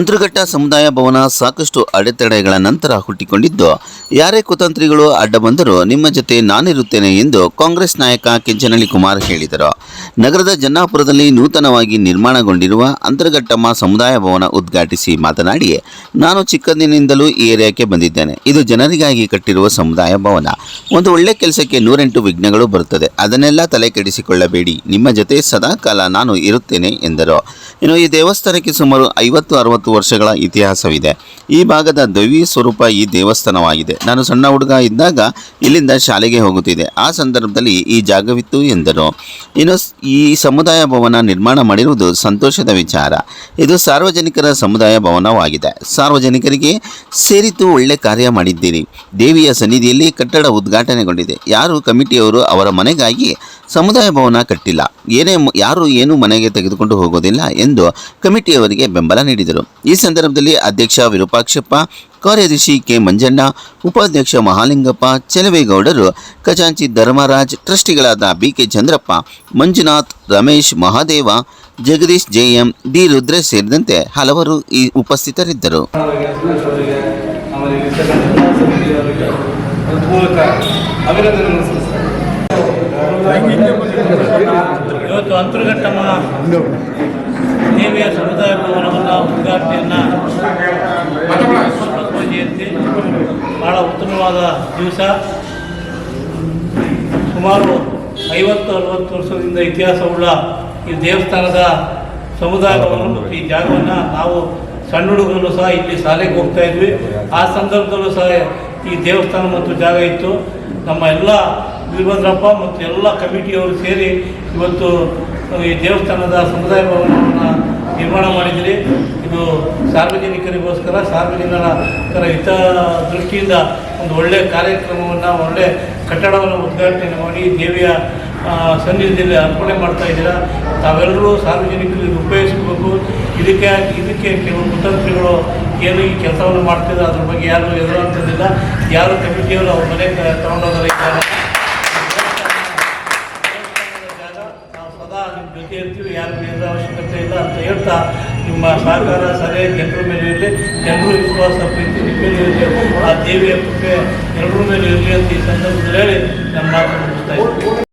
ಅಂತರ್ಘಟ್ಟ ಸಮುದಾಯ ಭವನ ಸಾಕಷ್ಟು ಅಡೆತಡೆಗಳ ನಂತರ ಹುಟ್ಟಿಕೊಂಡಿದ್ದು, ಯಾರೇ ಕುತಂತ್ರಿಗಳು ಅಡ್ಡ ಬಂದರೂ ನಿಮ್ಮ ಜೊತೆ ನಾನಿರುತ್ತೇನೆ ಎಂದು ಕಾಂಗ್ರೆಸ್ ನಾಯಕ ಕೆಂಚನಳ್ಳಿ ಕುಮಾರ್ ಹೇಳಿದರು. ನಗರದ ಜನ್ನಾಪುರದಲ್ಲಿ ನೂತನವಾಗಿ ನಿರ್ಮಾಣಗೊಂಡಿರುವ ಅಂತರಘಟ್ಟಮ್ಮ ಸಮುದಾಯ ಭವನ ಉದ್ಘಾಟಿಸಿ ಮಾತನಾಡಿ, ನಾನು ಚಿಕ್ಕಂದಿನಿಂದಲೂ ಈ ಏರಿಯಾಕ್ಕೆ ಬಂದಿದ್ದೇನೆ. ಇದು ಜನರಿಗಾಗಿ ಕಟ್ಟಿರುವ ಸಮುದಾಯ ಭವನ. ಒಂದು ಒಳ್ಳೆ ಕೆಲಸಕ್ಕೆ ನೂರೆಂಟು ವಿಘ್ನಗಳು ಬರುತ್ತದೆ. ಅದನ್ನೆಲ್ಲ ತಲೆ ಕೆಡಿಸಿಕೊಳ್ಳಬೇಡಿ ನಿಮ್ಮ ಜೊತೆ ಸದಾಕಾಲ ನಾನು ಇರುತ್ತೇನೆ ಎಂದರು. ಇನ್ನು ಈ ದೇವಸ್ಥಾನಕ್ಕೆ ಸುಮಾರು ಐವತ್ತು, ಅರವತ್ತು ವರ್ಷಗಳ ಇತಿಹಾಸವಿದೆ. ಈ ಭಾಗದ ದೈವಿ ಸ್ವರೂಪ ಈ ದೇವಸ್ಥಾನವಾಗಿದೆ. ನಾನು ಸಣ್ಣ ಹುಡುಗ ಇದ್ದಾಗ ಇಲ್ಲಿಂದ ಶಾಲೆಗೆ ಹೋಗುತ್ತಿದೆ ಆ ಸಂದರ್ಭದಲ್ಲಿ ಈ ಜಾಗವಿತ್ತು ಎಂದರು. ಇನ್ನು ಈ ಸಮುದಾಯ ಭವನ ನಿರ್ಮಾಣ ಮಾಡಿರುವುದು ಸಂತೋಷದ ವಿಚಾರ. ಇದು ಸಾರ್ವಜನಿಕರ ಸಮುದಾಯ ಭವನವಾಗಿದೆ. ಸಾರ್ವಜನಿಕರಿಗೆ ಸೇರಿತು ಒಳ್ಳೆ ಕಾರ್ಯ ಮಾಡಿದ್ದೀರಿ. ದೇವಿಯ ಸನ್ನಿಧಿಯಲ್ಲಿ ಕಟ್ಟಡ ಉದ್ಘಾಟನೆಗೊಂಡಿದೆ. ಯಾರು ಕಮಿಟಿಯವರು ಅವರ ಮನೆಗಾಗಿ ಸಮುದಾಯ ಭವನ ಕಟ್ಟಿಲ್ಲ. ಏನೇ ಯಾರು ಏನು ಮನೆಗೆ ತೆಗೆದುಕೊಂಡು ಹೋಗೋದಿಲ್ಲ ಎಂದು ಕಮಿಟಿಯವರಿಗೆ ಬೆಂಬಲ ನೀಡಿದರು. ಈ ಸಂದರ್ಭದಲ್ಲಿ ಅಧ್ಯಕ್ಷ ವಿರೂಪಾಕ್ಷಪ್ಪ, ಕಾರ್ಯದರ್ಶಿ ಕೆ ಮಂಜಣ್ಣ, ಉಪಾಧ್ಯಕ್ಷ ಮಹಾಲಿಂಗಪ್ಪ, ಚೆಲವೇಗೌಡರು, ಖಜಾಂಚಿ Dharmaraj, ಟ್ರಸ್ಟಿಗಳಾದ B K Chandrappa, Manjunath, Ramesh Mahadeva, Jagadish JM, D Rudresh ಸೇರಿದಂತೆ ಹಲವರು ಈ ಉಪಸ್ಥಿತರಿದ್ದರು. ಇವತ್ತು ಅಂತರ್ಘಟ್ಟಮ್ಮ ದೇವಿಯ ಸಮುದಾಯ ಭವನವನ್ನು ಉದ್ಘಾಟನೆಯನ್ನು ಜಯಂತಿ ಭಾಳ ಉತ್ತಮವಾದ ದಿವಸ. ಸುಮಾರು ಐವತ್ತು, ಅರವತ್ತು ವರ್ಷದಿಂದ ಇತಿಹಾಸವುಳ್ಳ ಈ ದೇವಸ್ಥಾನದ ಸಮುದಾಯ ಭವನ ಈ ಜಾಗವನ್ನು ನಾವು ಸಣ್ಣ ಹುಡುಗರು ಸಹ ಇಲ್ಲಿ ಶಾಲೆಗೆ ಹೋಗ್ತಾ ಇದ್ವಿ. ಆ ಸಂದರ್ಭದಲ್ಲೂ ಸಹ ಈ ದೇವಸ್ಥಾನ ಮತ್ತು ಜಾಗ ಇತ್ತು. ನಮ್ಮ ಎಲ್ಲ ವೀರಭದ್ರಪ್ಪ ಮತ್ತು ಎಲ್ಲ ಕಮಿಟಿಯವರು ಸೇರಿ ಇವತ್ತು ಈ ದೇವಸ್ಥಾನದ ಸಮುದಾಯ ಭವನವನ್ನು ನಿರ್ಮಾಣ ಮಾಡಿದ್ದೀರಿ ಇದು ಸಾರ್ವಜನಿಕರಿಗೋಸ್ಕರ, ಸಾರ್ವಜನಿಕರ ಹಿತ ದೃಷ್ಟಿಯಿಂದ ಒಂದು ಒಳ್ಳೆಯ ಕಾರ್ಯಕ್ರಮವನ್ನು ಒಳ್ಳೆಯ ಕಟ್ಟಡವನ್ನು ಉದ್ಘಾಟನೆ ಮಾಡಿ ದೇವಿಯ ಸನ್ನಿಧಿಯಲ್ಲಿ ಅರ್ಪಣೆ ಮಾಡ್ತಾ ಇದ್ದೀರಾ. ತಾವೆಲ್ಲರೂ ಸಾರ್ವಜನಿಕರು ಇದು ಉಪಯೋಗಿಸ್ಬೇಕು. ಇದಕ್ಕೆ ಇದಕ್ಕೆ ಕೆಲವು ಕುತಂತ್ರಿಗಳು ಏನು ಈ ಕೆಲಸವನ್ನು ಮಾಡ್ತಿದ್ರು ಅದ್ರ ಬಗ್ಗೆ ಯಾರು ಎದುರಾಗ್ತದಿಲ್ಲ ಯಾರು ಕಮಿಟಿಯವರು ಅವ್ರ ಮನೆ ತಗೊಂಡೋಗೋರ ಇದ್ದಾರೆ ನಾವು ಸದಾ ನಿಮ್ಮ ಜೊತೆ ಇರ್ತೀವಿ, ಯಾರು ಬೇರೆ ಅವಶ್ಯಕತೆ ಇಲ್ಲ ಅಂತ ಹೇಳ್ತಾ, ನಿಮ್ಮ ಸಹಕಾರ ಸಲಹೆ ಜನರ ಮೇಲೆ ಇರಲಿ, ಜನರು ವಿಶ್ವಾಸ ಪ್ರೀತಿ ನಿಮ್ಮ ಮೇಲೆ ಇರಲಿ, ಆ ದೇವಿಯ ಕೃಪೆ ಎಲ್ಲರ ಮೇಲೆ ಇರಲಿ ಅಂತ ಈ ಸಂದರ್ಭದಲ್ಲಿ ಹೇಳಿ ನಮ್ಮ ಮಾತನ್ನು ಮುಗಿಸ್ತಾ ಇದ್ದೀವಿ